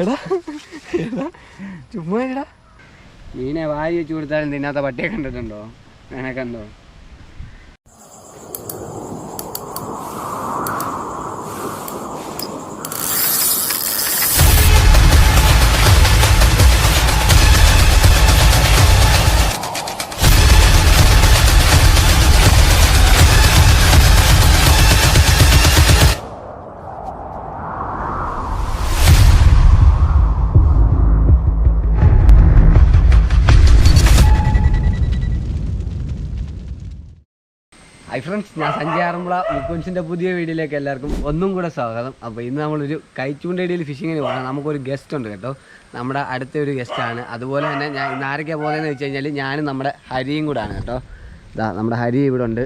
എടാ എടാ ചുമ്മാ എടാ മീനെ വാരി വെച്ച് കൊടുത്താലും തിന്നാത്ത പട്ടിയെ കണ്ടിട്ടുണ്ടോ? വേണേ ഹൈ ഫ്രണ്ട്സ് ഞാൻ സഞ്ജയ് ആറന്മുള മുക്കുൻസിന്റെ പുതിയ വീഡിയോയിലേക്ക് എല്ലാവർക്കും ഒന്നും കൂടെ സ്വാഗതം. അപ്പോൾ ഇന്ന് നമ്മളൊരു കൈച്ചൂണ്ടയിടയിൽ ഫിഷിങ്ങിന് പോകണം. നമുക്കൊരു ഗസ്റ്റ് ഉണ്ട് കേട്ടോ. നമ്മുടെ അടുത്ത ഒരു ഗസ്റ്റാണ് അതുപോലെ തന്നെ ഞാൻ ഇന്ന് ആരൊക്കെയാണ് പോകുന്നതെന്ന് വെച്ച് കഴിഞ്ഞാൽ ഞാനും നമ്മുടെ ഹരിയും കൂടെ ആണ് കേട്ടോ. ഇതാ നമ്മുടെ ഹരി ഇവിടെ ഉണ്ട്.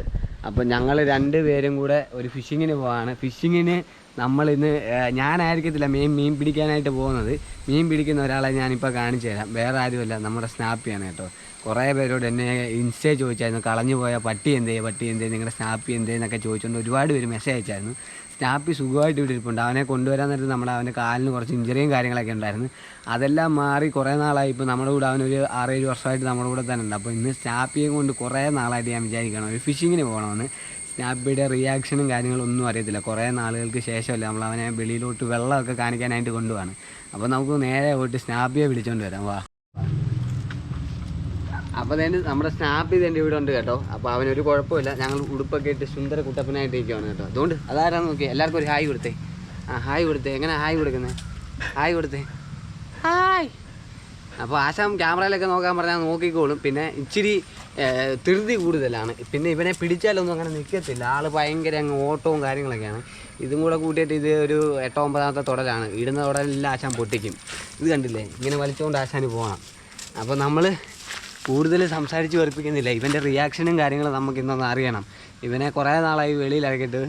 അപ്പോൾ ഞങ്ങൾ രണ്ട് പേരും കൂടെ ഒരു ഫിഷിങ്ങിന് പോവാണ്. ഫിഷിങ്ങിന് നമ്മളിന്ന് ഞാനായിരിക്കത്തില്ല മീൻ മീൻ പിടിക്കാനായിട്ട് പോകുന്നത്. മീൻ പിടിക്കുന്ന ഒരാളെ ഞാനിപ്പോൾ കാണിച്ചു തരാം വേറെ ആരുമല്ല നമ്മുടെ സ്നാപ്പിയാണ് കേട്ടോ. കുറേ പേരോട് എന്നെ ഇൻസ്റ്റേ ചോദിച്ചായിരുന്നു കളഞ്ഞു പോയ പട്ടി എന്തേ പട്ടി എന്തേ നിങ്ങളുടെ സ്നാപ്പി എന്തേ എന്നൊക്കെ ചോദിച്ചുകൊണ്ട് ഒരുപാട് പേര് മെസ്സേജ് അയച്ചായിരുന്നു. സ്നാപ്പി സുഖമായിട്ട് ഇവിടെ ഇരിപ്പുണ്ട്. അവനെ കൊണ്ടുവരാൻ നേരത്ത് നമ്മൾ അവന്റെ കാലിന് കുറച്ച് ഇഞ്ചറിയും കാര്യങ്ങളൊക്കെ ഉണ്ടായിരുന്നു. അതെല്ലാം മാറി കുറേ നാളായി. ഇപ്പോൾ നമ്മുടെ കൂടെ അവനൊരു ആറേഴ് വർഷമായിട്ട് നമ്മുടെ കൂടെ തന്നെ ഉണ്ട്. അപ്പോൾ ഇന്ന് സ്നാപ്പിയെ കൊണ്ട് കുറേ നാളായിട്ട് ഞാൻ വിചാരിക്കണം ഒരു ഫിഷിങ്ങിന് പോകണമെന്ന്. സ്നാപ്പിയുടെ റിയാക്ഷനും കാര്യങ്ങളും ഒന്നും അറിയത്തില്ല. കുറേ നാളുകൾക്ക് ശേഷമല്ല നമ്മൾ അവനെ വെളിയിലോട്ട് വെള്ളമൊക്കെ കാണിക്കാനായിട്ട് കൊണ്ടുപോകാണ് അപ്പോൾ നമുക്ക് നേരെ പോയിട്ട് സ്നാപ്പിയെ വിളിച്ചുകൊണ്ട് വരാം. വാ. അപ്പോൾ തന്നെ നമ്മുടെ സ്നാപ്പ് ചെയ്ത് ഇവിടെ ഉണ്ട് കേട്ടോ. അപ്പോൾ അവനൊരു കുഴപ്പമില്ല. ഞങ്ങൾ ഉടുപ്പൊക്കെ ഇട്ട് സുന്ദര കുട്ടപ്പനായിട്ട് ഇരിക്കുവാണ് കേട്ടോ. അതുകൊണ്ട് അതാരാന്ന് നോക്കി എല്ലാവർക്കും ഒരു ഹായ് കൊടുത്തേ. ആ ഹായ് കൊടുത്തേ. എങ്ങനെ ഹായ് കൊടുക്കുന്നത് ഹായ് കൊടുത്തേ. ഹായ്. അപ്പോൾ ആശാം ക്യാമറയിലൊക്കെ നോക്കാൻ പറഞ്ഞാൽ നോക്കിക്കോളും. പിന്നെ ഇച്ചിരി തിരുതി കൂടുതലാണ്. പിന്നെ ഇവനെ പിടിച്ചാലൊന്നും അങ്ങനെ നിൽക്കത്തില്ല ആൾ ഭയങ്കര അങ്ങ് ഓട്ടവും കാര്യങ്ങളൊക്കെയാണ്. ഇതും കൂടെ കൂട്ടിയിട്ട് ഇത് ഒരു എട്ടോ ഒമ്പതാമത്തെ തുടലാണ്. ഇടുന്ന തുടലെല്ലാം ആശാൻ പൊട്ടിക്കും. ഇത് കണ്ടില്ലേ? ഇങ്ങനെ വലിച്ചുകൊണ്ട് ആശാന് പോകണം. അപ്പോൾ നമ്മൾ കൂടുതൽ സംസാരിച്ച് വെറുപ്പിക്കുന്നില്ല. ഇവന്റെ റിയാക്ഷനും കാര്യങ്ങളും നമുക്ക് ഇന്നൊന്ന് അറിയണം. ഇവനെ കുറേ നാളായി വെളിയിലിറക്കിയിട്ട്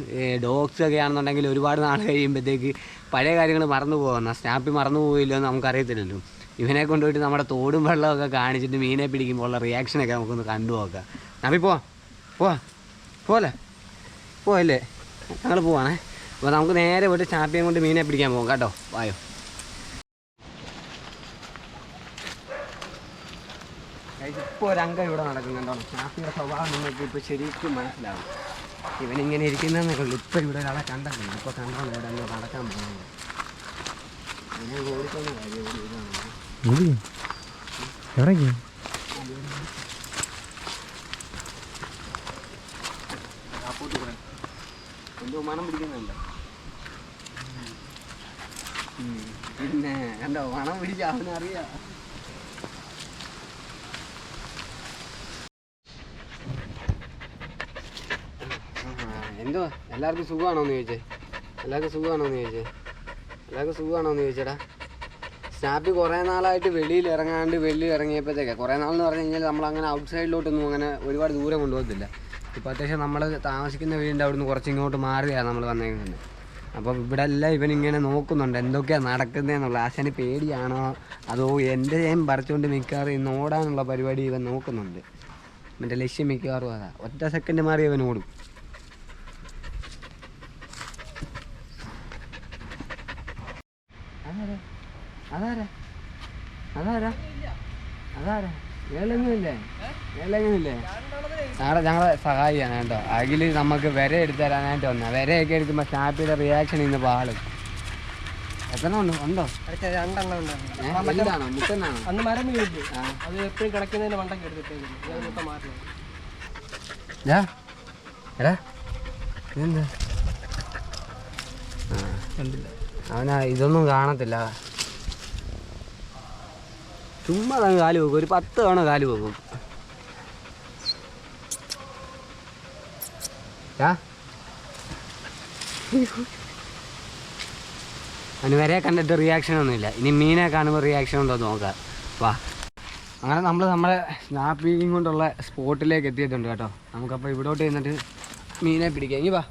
ഡോഗ്സ് ഒക്കെ ആണെന്നുണ്ടെങ്കിൽ ഒരുപാട് നാൾ കഴിയുമ്പോഴത്തേക്ക് പഴയ കാര്യങ്ങൾ മറന്നു പോകുന്ന സ്നാപ്പി മറന്നു പോയില്ലോ എന്ന് നമുക്കറിയത്തില്ലല്ലോ ഇവനെ കൊണ്ടുപോയിട്ട് നമ്മുടെ തോടും വെള്ളമൊക്കെ കാണിച്ചിട്ട് മീനെ പിടിക്കുമ്പോൾ ഉള്ള റിയാക്ഷനൊക്കെ നമുക്കൊന്ന് കണ്ടു നോക്കാം. നമ്പി പോവാ. പോവാ. പോലെ പോയല്ലേ ഞങ്ങൾ പോവാണേ. അപ്പോൾ നമുക്ക് നേരെ പോയിട്ട് സ്നാപ്പിയെ കൊണ്ട് മീനെ പിടിക്കാൻ പോകാം കേട്ടോ. വായോ. ഇപ്പോൾ ഒരു അംഗം ഇവിടെ നടക്കുന്നുണ്ടോ ഷാഫിയുടെ സ്വഭാവം നിങ്ങൾക്ക് ഇപ്പോൾ ശരിക്കും മനസ്സിലാവും. ഇവനിങ്ങനെ ഇരിക്കുന്നതെന്നൊക്കെ ഉള്ളൂ ഇപ്പോൾ ഇവിടെ ഒരാളെ കണ്ടല്ലോ. ഇപ്പോൾ കണ്ടോ? ഇവിടെ അങ്ങ് നടക്കാൻ പോകുന്നത് ഇവനെ ഓടിക്കുന്ന കാര്യം ഒരു ഇതാണ്. എവിടേക്ക് കാപ്പോട്ട് പോയി എന്തോ മണം പിടിക്കുന്നുണ്ടോ. പിന്നെ കണ്ടോ? മണം പിടിക്കാൻ അവനറിയാം ആ, എന്തോ എല്ലാവർക്കും സുഖമാണോ എന്ന് ചോദിച്ചേ. എല്ലാവർക്കും സുഖമാണോ എന്ന് ചോദിച്ചേ. എല്ലാവർക്കും സുഖമാണോ എന്ന് ചോദിച്ചേടാ. സ്നാപ്പ് കുറേ നാളായിട്ട് വെളിയിൽ ഇറങ്ങാണ്ട് വെളിയിൽ ഇറങ്ങിയപ്പോഴത്തേക്ക് കുറേ നാളെന്ന് പറഞ്ഞു കഴിഞ്ഞാൽ നമ്മൾ അങ്ങനെ ഔട്ട് സൈഡിലോട്ടൊന്നും അങ്ങനെ ഒരുപാട് ദൂരം കൊണ്ടുപോകത്തില്ല. ഇപ്പോൾ അത്യാവശ്യം നമ്മൾ താമസിക്കുന്ന വീടിന്റെ അവിടുന്ന് കുറച്ച് ഇങ്ങോട്ട് മാറിയാണ് നമ്മൾ വന്നേക്കുന്നത്. അപ്പം ഇവിടെ എല്ലാം ഇവനിങ്ങനെ നോക്കുന്നുണ്ട് എന്തൊക്കെയാണ് നടക്കുന്നതെന്നുള്ള ആശാന് പേടിയാണോ? അതോ എന്റെ ഞാൻ പറിച്ചുകൊണ്ട് മിക്കവാറും ഇന്ന് ഓടാനുള്ള പരിപാടി ഇവൻ നോക്കുന്നുണ്ട്. എന്റെ ലക്ഷ്യം മിക്കവാറും അതാ. ഒറ്റ സെക്കൻഡ് മാറി ഇവൻ ഓടും അതാരാ അതാരാ? അതാരാ? അതാരാ? ഏളെങ്ങനില്ലേ ഏളെങ്ങനില്ലേ ഞങ്ങളെ ഞങ്ങളെ സഹായിയാണ് കേട്ടോ. അഖിൽ നമുക്ക് വിര എടുത്തു തരാനായിട്ട് വന്ന. വിരയൊക്കെ എടുക്കുമ്പോൾ സ്നാപ്പിയുടെ റിയാക്ഷൻ ഇന്ന് പാളും എത്ര ഉണ്ട്? ഉണ്ടോ? രണ്ടെണ്ണം അന്ന് മരം അത് എപ്പോഴും കിടക്കുന്നതിന്റെ മണ്ടൊക്കെ എടാ. ഇതെന്താ? കണ്ടില്ല. അവനാ ഇതൊന്നും കാണത്തില്ല. ചുമ്മാ അങ്ങ് കാൽ വെക്കും ഒരു പത്ത് തവണ കാൽ യാ. അവന് വരെ കണ്ടിട്ട് റിയാക്ഷൻ ഒന്നുമില്ല. ഇനി മീനെ കാണുമ്പോൾ റിയാക്ഷൻ ഉണ്ടോ നോക്കാം. വാ. അങ്ങനെ നമ്മൾ നമ്മളെ സ്നാപ്പിങ് കൊണ്ടുള്ള സ്പോട്ടിലേക്ക് എത്തിയിട്ടുണ്ട് കേട്ടോ. നമുക്കപ്പോൾ ഇവിടോട്ട് ചെന്നിട്ട് മീനെ പിടിക്കാം. ഇനി വാ.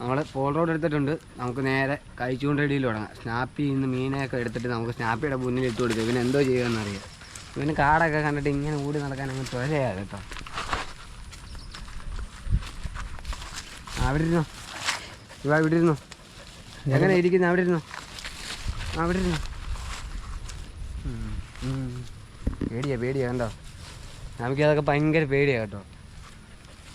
നമ്മൾ പോൾ റോഡ് എടുത്തിട്ടുണ്ട്. നമുക്ക് നേരെ കഴിച്ചുകൊണ്ടടിയിൽ തുടങ്ങാം. സ്നാപ്പി ഇന്ന് മീനെയൊക്കെ എടുത്തിട്ട് നമുക്ക് സ്നാപ്പിയുടെ മുന്നിൽ ഇട്ട് കൊടുക്കുക ഇവന് എന്തോ ചെയ്യുമെന്ന് അറിയാം. ഇവന് കാടൊക്കെ കണ്ടിട്ട് ഇങ്ങനെ ഓടി നടക്കാൻ അങ്ങ് തൊലയാണ് കേട്ടോ. അവിടെ ഇരുന്നോ ഇവ ഇവിടെ ഇരുന്നോ എങ്ങനെ ഇരിക്കുന്നു? അവിടെ ഇരുന്നു അവിടെ ഇരുന്നു. പേടിയാ പേടിയാ കണ്ടോ? നമുക്കതൊക്കെ ഭയങ്കര പേടിയാ കേട്ടോ.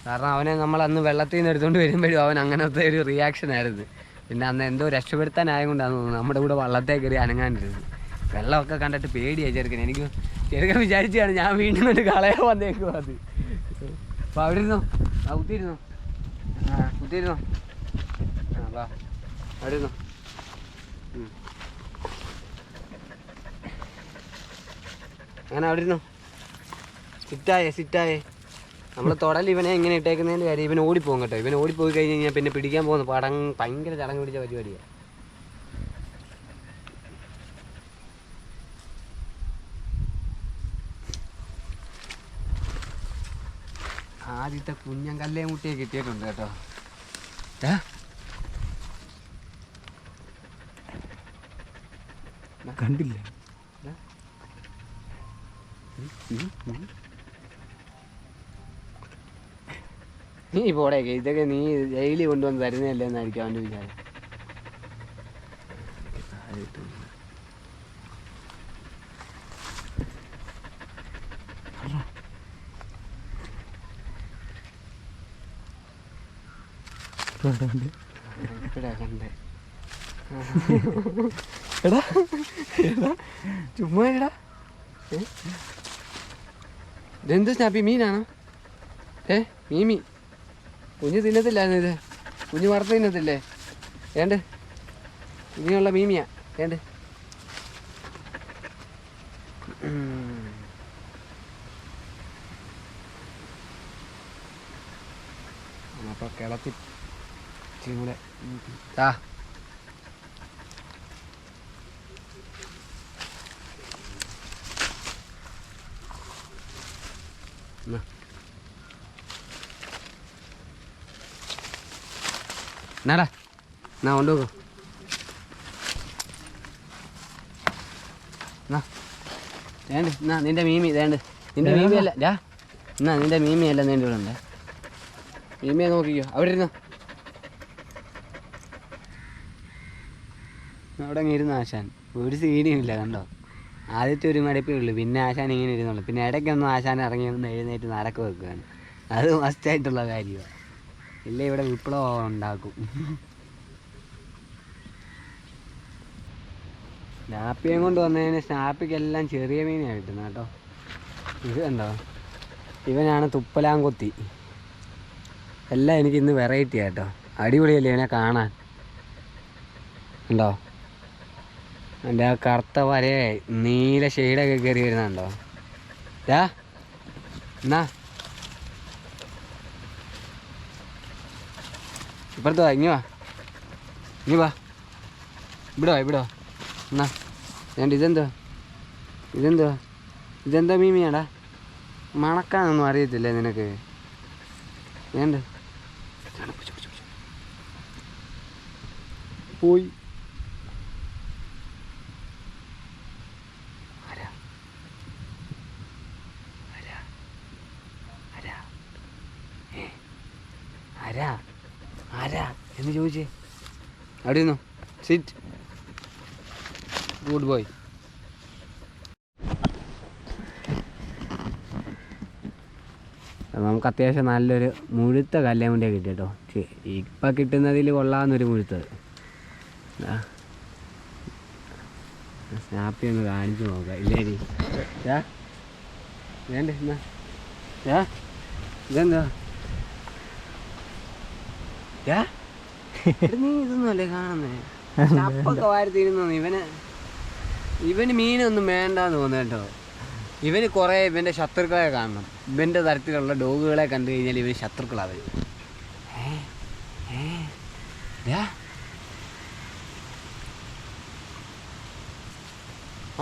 കാരണം അവനെ നമ്മൾ അന്ന് വെള്ളത്തിൽ നിന്ന് എടുത്തുകൊണ്ട് വരുമ്പോഴും അവൻ അങ്ങനത്തെ ഒരു റിയാക്ഷൻ ആയിരുന്നു. പിന്നെ അന്ന് എന്തോ രക്ഷപ്പെടുത്താനായതുകൊണ്ടാണ് തോന്നുന്നത് നമ്മുടെ കൂടെ വള്ളത്തെ കയറി അനങ്ങാണ്ടിരുന്നു വെള്ളമൊക്കെ കണ്ടിട്ട് പേടിയായി ചെറുക്കൻ എനിക്ക് ചെറുക്കൻ വിചാരിച്ചാണ് ഞാൻ വീണ്ടും കൊണ്ട് കളയാൻ വന്നേക്കും അത്. അപ്പോൾ അവിടെ ഇരുന്നോ ആ കുത്തിയിരുന്നോ? ആ കുത്തിയിരുന്നോ? ആ വാ അവിടെ ഇരുന്നോ. അങ്ങനെ അവിടെ ഇരുന്നോ സിറ്റായേ സിറ്റായേ. നമ്മൾ തൊടൽ ഇവനെ എങ്ങനെ ഇട്ടേക്കുന്നതിന്റെ കാര്യം ഇവൻ ഓടിപ്പോകും കേട്ടോ. ഇവൻ ഓടിപ്പോയി കഴിഞ്ഞ് കഴിഞ്ഞാൽ പിന്നെ പിടിക്കാൻ പോകുന്ന പടം ഭയങ്കര ചടങ്ങ് പിടിച്ച പരിപാടിയാണ് ആദ്യത്തെ കുഞ്ഞൻ കല്ലേ മുട്ടിയെ കിട്ടിയിട്ടുണ്ട് കേട്ടോ? കണ്ടില്ല. നീ പോടെ ഇതൊക്കെ നീ ഡെയിലി കൊണ്ടുവന്ന് തരുന്നതല്ലേ എന്നായിരിക്കും അവന്റെ വിചാരം. എടാ ചുമ്മാ എടാ. ഏ? ഇതെന്ത് സ്നാപ്പി മീനാണോ? ഏ മീമി കുഞ്ഞ് തിന്നത്തില്ല ഇത്. കുഞ്ഞ് വറുത്ത് തിന്നത്തില്ലേ? ഏണ്ട്? ഇനിയുള്ള മീമിയ. ഏണ്ട്? ഉം. അപ്പൊ കിളത്തി ചൂടെ. ആ എന്നാ. എന്നാടാ എന്നാ വേണ്ട എന്നാ നിന്റെ മീമി വേണ്ട നിന്റെ മീമി അല്ല ഡാ എന്നാ നിന്റെ മീമി അല്ല നിന്റെ ഇവിടെ ഉണ്ട് മീമിയെ നോക്കിക്കോ അവിടെ ഇരുന്നോ അവിടെ അങ്ങ് ഇരുന്നു ആശാൻ. ഒരു സീനിയും ഇല്ല കണ്ടോ? ആദ്യത്തെ ഒരു മടുപ്പേ ഉള്ളൂ. പിന്നെ ആശാൻ ഇങ്ങനെ ഇരുന്നുള്ളൂ പിന്നെ ഇടയ്ക്കൊന്നും ആശാൻ ഇറങ്ങി ഒന്ന് എഴുന്നേറ്റ് നടക്ക വെക്കുകയാണ് അത് മസ്റ്റായിട്ടുള്ള കാര്യമാണ് ഇല്ല ഇവിടെ വിപ്ലവം ഉണ്ടാക്കും. സ്നാപ്പിയും കൊണ്ട് വന്നതിന് സ്നാപ്പിക്കെല്ലാം ചെറിയ മീനാണ് കിട്ടുന്നത് കേട്ടോ. ഇത് കണ്ടോ? ഇവനാണ് തുപ്പലാങ്കൊത്തി. എല്ലാം എനിക്ക് ഇന്ന് വെറൈറ്റി ആട്ടോ അടിപൊളിയല്ലേ ഇവനെ കാണാൻ? ഉണ്ടോ എന്റെ ആ കറുത്ത വരയായി. നീല ഷെയ്ഡൊക്കെ കയറി വരുന്നുണ്ടോ ഇതാ എന്നാ? ഇപ്പുറത്ത് വാ ഇനി വാ. ഇനി വാ. ഇവിടെ വാ ഇവിടെ. വാ എന്നാ ഞാൻ ഇതെന്താ ഇതെന്താ ഇതെന്താ മീമിയാടാ മണക്കാനൊന്നും അറിയത്തില്ല നിനക്ക്? വേണ്ട പോയി. ആരാ? ആരാ? ആരാ? ഏ? ആരാ? ആരാ എന്ന് ചോദിച്ചേ? അവിടെ നിന്നോ? സിറ്റ് ഗുഡ് ബോയ് നമുക്ക് അത്യാവശ്യം നല്ലൊരു മുഴുത്ത കല്ലേമുണ്ടിയെ കിട്ടി കേട്ടോ ഇപ്പം കിട്ടുന്നതിൽ കൊള്ളാവുന്നൊരു മുഴുത്തത്. സ്നാപ്പി ഒന്ന് കാണിച്ചു നോക്കാം. ഇല്ലേ വേണ്ട? എന്നാ? ഇതെന്താ? യാ നീ ഇതൊന്നും അല്ലേ കാണുന്നേ? ചപ്പൊക്കെ വാരി തിരുന്നു ഇവന് ഇവന് മീനൊന്നും വേണ്ടാന്ന് തോന്നുന്നു കേട്ടോ. ഇവന് കുറേ ഇവന്റെ ശത്രുക്കളെ കാണണം. ഇവന്റെ തരത്തിലുള്ള ഡോഗുകളെ കണ്ടു കഴിഞ്ഞാൽ ഇവന് ശത്രുക്കളാവും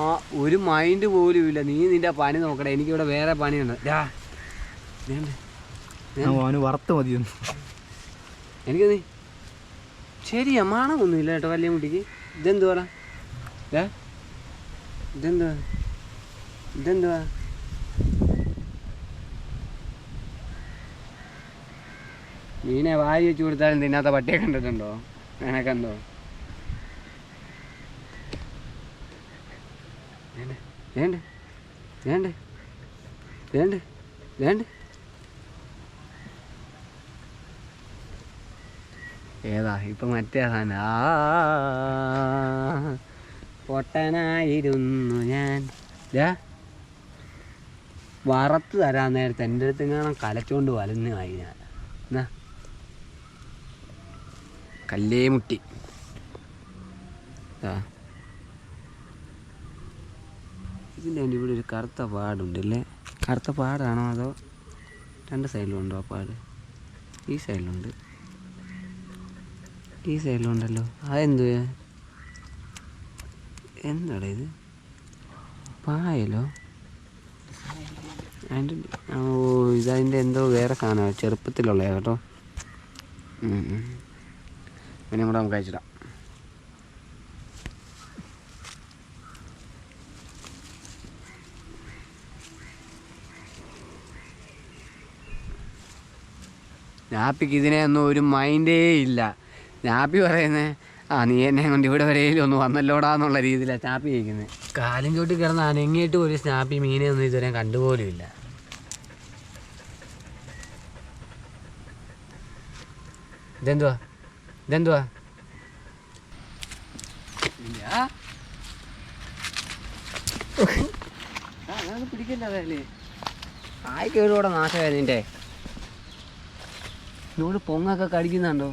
ആ ഒരു മൈൻഡ് പോലും ഇല്ല. നീ നിന്റെ പണി നോക്കണേ എനിക്കിവിടെ വേറെ പണിയുണ്ട്. വറുത്ത് മതിയൊന്നു. എനിക്ക് നീ ശരിയാ മണമൊന്നുമില്ല കേട്ടോ വലിയ മുടിക്ക്. ഇതെന്തു പറ ഇതെന്തുവാ? ഇതെന്തുവാ? മീനെ വാരി വെച്ച് കൊടുത്താലും തിന്നാത്ത പട്ടിയെ കണ്ടിട്ടുണ്ടോ? നിനക്കെന്തോ? വേണ്ട വേണ്ട വേണ്ട വേണ്ട വേണ്ട ഏതാ? ഇപ്പൊ മറ്റേ സാധനം. ആ പൊട്ടനായിരുന്നു ഞാൻ. വറത്ത് തരാൻ നേരത്തെ എന്റെ അടുത്ത് കാണാൻ കലച്ചോണ്ട് വലന്ന് ആയി ഞാൻ എന്നാ കല്ലേ മുട്ടി. ഇതിന്റെ അതിന്റെ ഇവിടെ ഒരു കറുത്ത പാടുണ്ട് അല്ലേ? കറുത്ത പാടാണോ അതോ രണ്ട് സൈഡിലുണ്ടോ ആ പാട്? ഈ സൈഡിലുണ്ട്. ഈ സൈഡിലുണ്ടല്ലോ അതെന്തു? എന്താടാ ഇത്? പായലോ? അതിന്റെ ഓ ഇതതിന്റെ എന്തോ വേറെ സാധനമാണ് ചെറുപ്പത്തിലുള്ള കേട്ടോ. പിന്നെ കൂടെ നമുക്ക് അയച്ചിടാം. ഞാപ്പിക്ക് ഇതിനെയൊന്നും ഒരു മൈൻഡേ ഇല്ല. ഞാപ്പി പറയുന്നത് ആ നീ എന്നെ കൊണ്ട് ഇവിടെ വരെയും ഒന്ന് വന്നല്ലോടാന്നുള്ള രീതിയിലാണ് ചാപ്പി കഴിക്കുന്നത് കാലും ചോട്ടി കിടന്ന് അനങ്ങിയിട്ട് ഒരു സ്നാപ്പി മീനെ ഒന്നും ഇതുവരെ കണ്ടുപോലും ഇല്ല ഇതെന്തുവാ? ഇതെന്തുവാ? പിടിക്കല്ലേ ആ, അങ്ങനൊന്നും പിടിക്കില്ല അതല്ലേ ആയിക്ക് ഒരു കൂടെ നാശമായിരുന്നു നിന്റെ. ഇവിടെ പൊങ്ങൊക്കെ കടിക്കുന്നുണ്ടോ?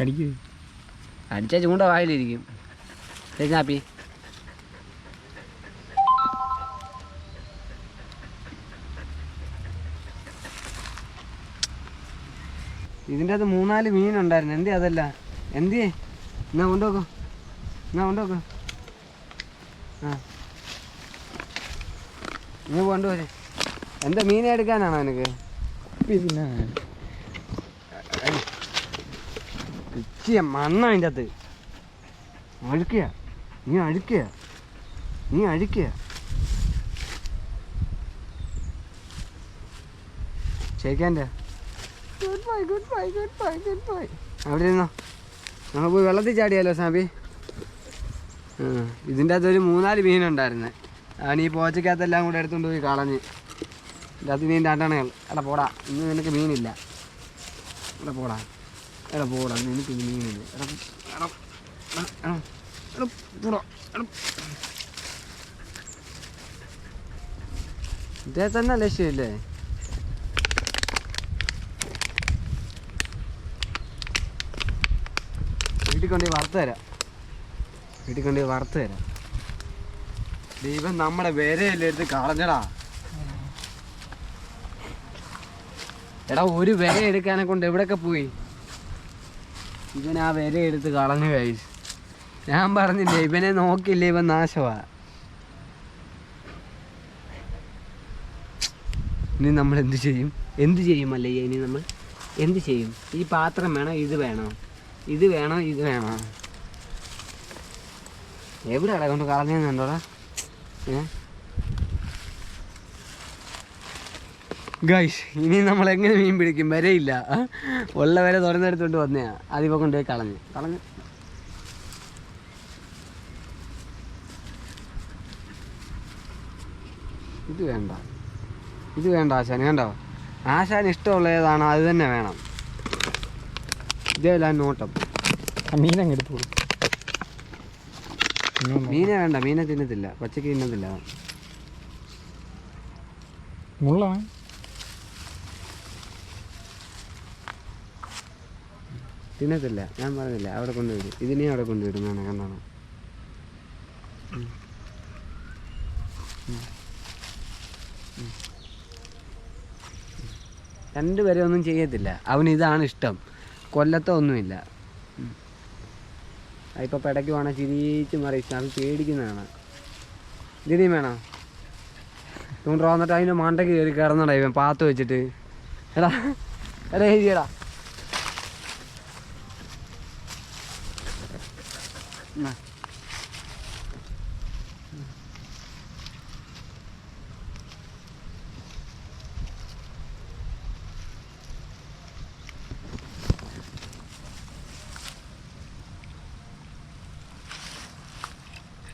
കടിക്ക്. അടിച്ച ചൂണ്ട വായിലിരിക്കും. ചേച്ചാപ്പി ഇതിന്റെ അത് മൂന്നാൽ മീനുണ്ടായിരുന്നു എന്തേ അതല്ല? എന്തേ എന്നാ കൊണ്ടുപോക്കോ. എന്നാ കൊണ്ടുപോക്കോ. ആ. നീ കൊണ്ടുപോരെ. എന്താ മീനെ എടുക്കാനാണോ എനിക്ക് പിന്നെ ഇച്ചിയ മണ്ണ അതിന്റെ അത് അഴുക്കുക നീ അഴുക്കുക നീ അഴുക്കുക. ചേക്കാന്റെ good bye good bye good bye good bye അവിടെ ഇരുന്നോ. നമുക്ക് പോയി വെള്ളത്തിൽ ചാടിയാലോ സാബി? ഇതിന്റെ അകത്ത് ഒരു മൂന്നാൽ മീനുണ്ടായിരുന്നേ അവൻ ഈ പോച്ചക്കകത്തെല്ലാം കൂടെ എടുത്തുകൊണ്ട് പോയി കളഞ്ഞ്. ഇതിന്റെ അകത്ത് മീൻ രണ്ടെണ്ണകൾ എടാ പോടാ. ഇന്ന് നിനക്ക് മീനില്ല. എടാ പോടാ. എടാ പോടാ നിനക്ക് ഇനി മീനില്ല എടാ എടാ തന്നെ ലക്ഷ്യമില്ലേ? വീട്ടിൽ കൊണ്ടുപോയി വറുത്ത് തരാം. വീട്ടിൽ വറുത്ത് തരാം. ദൈവം നമ്മുടെ എടുത്ത് കളഞ്ഞടാ. എടാ ഒരു വിര എടുക്കാനെ കൊണ്ട് എവിടെയൊക്കെ പോയി? ഇവൻ ആ വില എടുത്ത് കളഞ്ഞു കഴിച്ചു ഞാൻ പറഞ്ഞില്ലേ ഇവനെ നോക്കില്ലേ ഇവൻ നാശമാ. ഇനി നമ്മൾ എന്ത് ചെയ്യും? എന്ത് ചെയ്യും അല്ലയ്യ? ഇനി നമ്മൾ എന്ത് ചെയ്യും? ഈ പാത്രം വേണോ? ഇത് വേണോ? ഇത് വേണോ? ഇത് വേണോ? എവിടെ അടക്കൊണ്ട് കളഞ്ഞോടാ ഏ? ഗൈസ് ഇനി നമ്മൾ എങ്ങനെ മീൻ പിടിക്കും? വരയില്ല? ഉള്ള വരെ തുറന്നെടുത്തോണ്ട് വന്നയാ. അതിപ്പോ കൊണ്ടുപോയി കളഞ്ഞു. കളഞ്ഞു. ഇത് വേണ്ട. ഇത് വേണ്ട ആശാൻ വേണ്ടോ ആശാൻ ഇഷ്ടമുള്ള ഏതാണ് അത് തന്നെ വേണം. ഇതേല നോട്ടം. ആ അങ്ങ് എടുത്തു മീനെ വേണ്ട മീനെ തിന്നത്തില്ല. പച്ചക്ക് തിന്നത്തില്ല. മുള്ളാണ് തിന്നത്തില്ല. ഞാൻ പറഞ്ഞില്ല അവിടെ കൊണ്ടുവിടും ഇതിനെയും അവിടെ കൊണ്ടുവരും. എന്നാണ് കണ്ടാണ് രണ്ടുപേരെ ഒന്നും ചെയ്യത്തില്ല. അവന് ഇതാണ് ഇഷ്ടം. കൊല്ലത്തോ ഒന്നുമില്ല. ഇപ്പോൾ പിടയ്ക്ക് വേണം ചിരിച്ച് മാറി അത് പേടിക്കുന്നതാണ്. ദിദി വേണോ? തൂണ്ട് വന്നിട്ട് അതിന്റെ മണ്ടയ്ക്ക് കയറി കിടന്നടാ ഇവൻ. പാത്ത് വെച്ചിട്ട്. എടാ എടാ എഴുതിയടാ.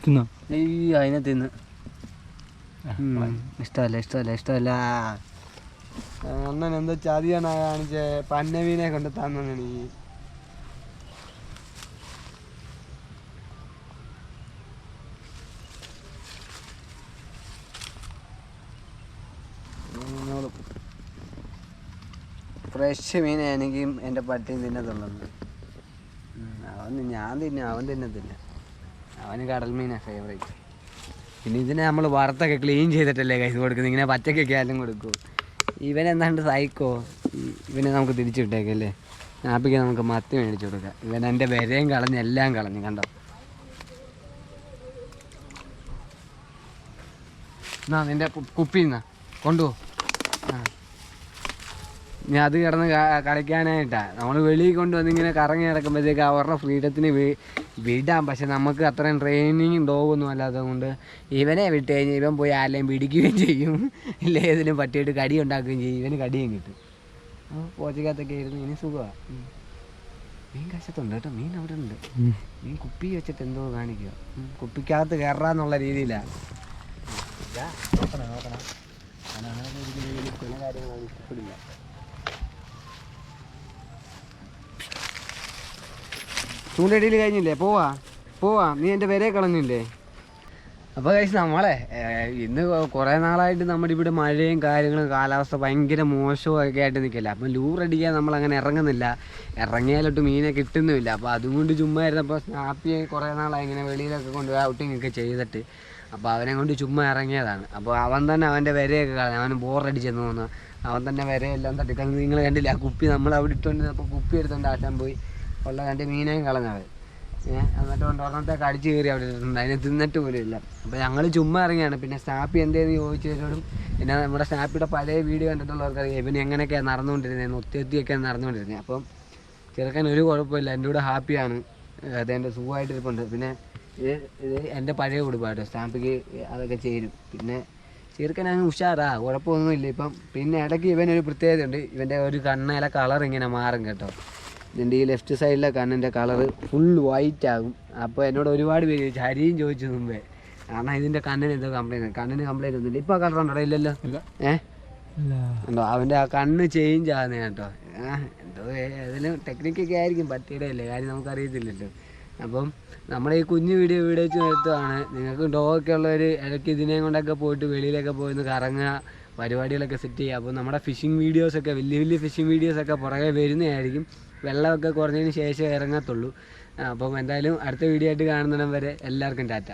തിന്നോ? അയ്യോ അതിനെ തിന്ന്. ഇഷ്ടമല്ല ഇഷ്ടമല്ല ഇഷ്ടമല്ല. അണ്ണൻ എന്തോ ചതിയാണ് കാണിച്ചേ. പന്നവീനെ കൊണ്ട് തന്നു എനിക്ക് ഫ്രഷ് മീൻ എനിക്കും എന്റെ പട്ടിയും തിന്നത്തുള്ളത് അവൻ ഞാൻ തിന്നു അവൻ തിന്നത്തില്ല അവന് കടൽ മീനാണ് ഫേവറേറ്റ് പിന്നെ ഇതിനെ നമ്മൾ വറുത്തൊക്കെ ക്ലീൻ ചെയ്തിട്ടല്ലേ കൈ കൊടുക്കുന്നത്? ഇങ്ങനെ പച്ചക്കൊക്കെ ആയാലും കൊടുക്കൂ. ഇവൻ എന്താണ്ട് സൈക്കോ ഇവനെ നമുക്ക് തിരിച്ചു വിട്ടേക്കല്ലേ ആപ്പിക്ക് നമുക്ക് മത്തി മേടിച്ചു കൊടുക്കാം. ഇവൻ എന്റെ വിരയും കളഞ്ഞ് എല്ലാം കളഞ്ഞു കണ്ടോ? എന്നാ നിന്റെ കുപ്പിന്നാ കൊണ്ടുപോ. ഞാൻ അത് കിടന്ന് കളിക്കാനായിട്ടാണ് കളിക്കാനായിട്ടാ. നമ്മൾ വെളിയിൽ കൊണ്ടുവന്ന് ഇങ്ങനെ കറങ്ങി നടക്കുമ്പോഴത്തേക്ക് അവരുടെ ഫ്രീഡത്തിന് വിടാം. പക്ഷെ നമുക്ക് അത്രയും ട്രെയിനിങ്ങും ഡോഗൊന്നും അല്ലാത്തത് കൊണ്ട് ഇവനെ വിട്ട് കഴിഞ്ഞാൽ ഇവൻ പോയി ആരെയും പിടിക്കുകയും ചെയ്യും. ഇല്ല ഏതിനും പറ്റിയിട്ട് കടി ഉണ്ടാക്കുകയും ചെയ്യും. ഇവന് കടിയും കിട്ടും. അപ്പോൾ പോച്ചക്കകത്തൊക്കെ ഇരുന്ന് ഇനി സുഖമാണ് മീൻ കശത്തുണ്ട് കേട്ടോ. മീൻ അവിടെ ഉണ്ട്. മീൻ കുപ്പി വെച്ചിട്ട് എന്തോ കാണിക്കുക കുപ്പിക്കകത്ത് കയറാന്നുള്ള രീതിയിലാണ് നോക്കണം നോക്കണം. കാര്യങ്ങൾ ഇഷ്ടപ്പെടില്ല ചൂണ്ടടിയിൽ കഴിഞ്ഞില്ലേ? പോവാ. പോവാ. നീ എന്റെ പേരെ കളഞ്ഞില്ലേ? അപ്പോൾ കഴിച്ച് നമ്മളെ ഇന്ന് കുറേ നാളായിട്ട് നമ്മുടെ ഇവിടെ മഴയും കാര്യങ്ങളും കാലാവസ്ഥ ഭയങ്കര മോശമൊക്കെ ആയിട്ട് നിൽക്കില്ല അപ്പം ലൂറടിക്കാൻ നമ്മൾ അങ്ങനെ ഇറങ്ങുന്നില്ല. ഇറങ്ങിയാലോട്ട് മീനെ കിട്ടുന്നുമില്ല. അപ്പോൾ അതുകൊണ്ട് ചുമ്മാ ഇരുന്നപ്പോൾ സ്നാപ്പി കുറേ നാളായി ഇങ്ങനെ വെളിയിലൊക്കെ കൊണ്ടുപോയി ഔട്ടിംഗ് ഒക്കെ ചെയ്തിട്ട്. അപ്പോൾ അവനെ കൊണ്ട് ചുമ്മാ ഇറങ്ങിയതാണ്. അപ്പോൾ അവൻ തന്നെ അവന്റെ വരയൊക്കെ കളഞ്ഞു. അവന് ബോറടിച്ചെന്ന് തോന്നുന്നു. അവൻ തന്നെ വരയെല്ലാം തട്ടിക്കളഞ്ഞ്. നിങ്ങൾ കണ്ടില്ല ആ കുപ്പി നമ്മൾ അവിടെ ഇട്ടുകൊണ്ട് അപ്പോൾ കുപ്പി എടുത്തുകൊണ്ട് ആട്ടാൻ പോയി. ഉള്ള രണ്ട് മീനെയും കളഞ്ഞത്. എന്നിട്ട് കൊണ്ട് ഒരെണ്ണത്തെ കടിച്ചു കയറി അവിടെ ഇട്ടിട്ടുണ്ട് അതിനെ തിന്നിട്ട് പോലും ഇല്ല. അപ്പോൾ ഞങ്ങൾ ചുമ്മാ ഇറങ്ങിയാണ്. പിന്നെ സ്നാപ്പി എന്തേന്ന് ചോദിച്ചവരോടും പിന്നെ നമ്മുടെ സ്നാപ്പിയുടെ പഴയ വീഡിയോ കണ്ടിട്ടുള്ളവർക്ക് അറിയാം ഇവന് എങ്ങനെയൊക്കെയാണ് നടന്നുകൊണ്ടിരുന്നത് ഒത്തി ഒത്തിയൊക്കെയാണ് നടന്നുകൊണ്ടിരുന്നത് അപ്പം ചെറുക്കൻ ഒരു കുഴപ്പമില്ല. എന്റെ കൂടെ ഹാപ്പിയാണ്. അത് എന്റെ ഇരിപ്പുണ്ട് പിന്നെ ഇത് ഇത് എന്റെ പഴയ കുടുംബമായിട്ട് സ്റ്റാമ്പിക്ക് അതൊക്കെ ചേരും. പിന്നെ ചെറുക്കൻ അങ്ങ് ഉഷാറാ. കുഴപ്പമൊന്നുമില്ല. ഇപ്പം പിന്നെ ഇടയ്ക്ക് ഇവനൊരു പ്രത്യേകതയുണ്ട്. ഇവന്റെ ഒരു കണ്ണയിലെ കളർ ഇങ്ങനെ മാറും കേട്ടോ. ഇതിന്റെ ഈ ലെഫ്റ്റ് സൈഡിലെ കണ്ണിന്റെ കളർ ഫുൾ വൈറ്റ് ആകും. അപ്പോൾ എന്നോട് ഒരുപാട് പേര് ചോദിച്ചു ഹരിയും ചോദിച്ചു മുമ്പേ കാരണം ഇതിന്റെ കണ്ണിന് എന്തോ കംപ്ലൈന്റ് കണ്ണിന് കംപ്ലൈന്റ് ഒന്നുമില്ല. ഇപ്പോൾ കളർ ഉണ്ടോ? ഇല്ലല്ലോ. ഇല്ല. ഏഹ് ഉണ്ടോ അവന്റെ ആ കണ്ണ് ചേഞ്ച് ആകുന്ന കേട്ടോ. എന്തോ അതിന് ടെക്നിക്കൊക്കെ ആയിരിക്കും പട്ടിയുടെ അല്ലേ? കാര്യം നമുക്കറിയത്തില്ലല്ലോ. അപ്പം നമ്മുടെ ഈ കുഞ്ഞു വീഡിയോ വീഡിയോ വെച്ച് നിർത്തുവാണ്. നിങ്ങൾക്ക് ഡോഗൊക്കെ ഉള്ളവർ ഇടയ്ക്ക് ഇതിനെയും കൊണ്ടൊക്കെ പോയിട്ട് വെളിയിലൊക്കെ പോയി ഒന്ന് കറങ്ങുക. പരിപാടികളൊക്കെ സെറ്റ് ചെയ്യുക. അപ്പോൾ നമ്മുടെ ഫിഷിംഗ് വീഡിയോസൊക്കെ വലിയ വലിയ ഫിഷിംഗ് വീഡിയോസൊക്കെ പുറകെ വരുന്നതായിരിക്കും. വെള്ളമൊക്കെ കുറഞ്ഞതിന് ശേഷം ഇറങ്ങത്തുള്ളൂ. അപ്പം എന്തായാലും അടുത്ത വീഡിയോ ആയിട്ട് കാണുന്നിടം വരെ എല്ലാവർക്കും ടാറ്റ.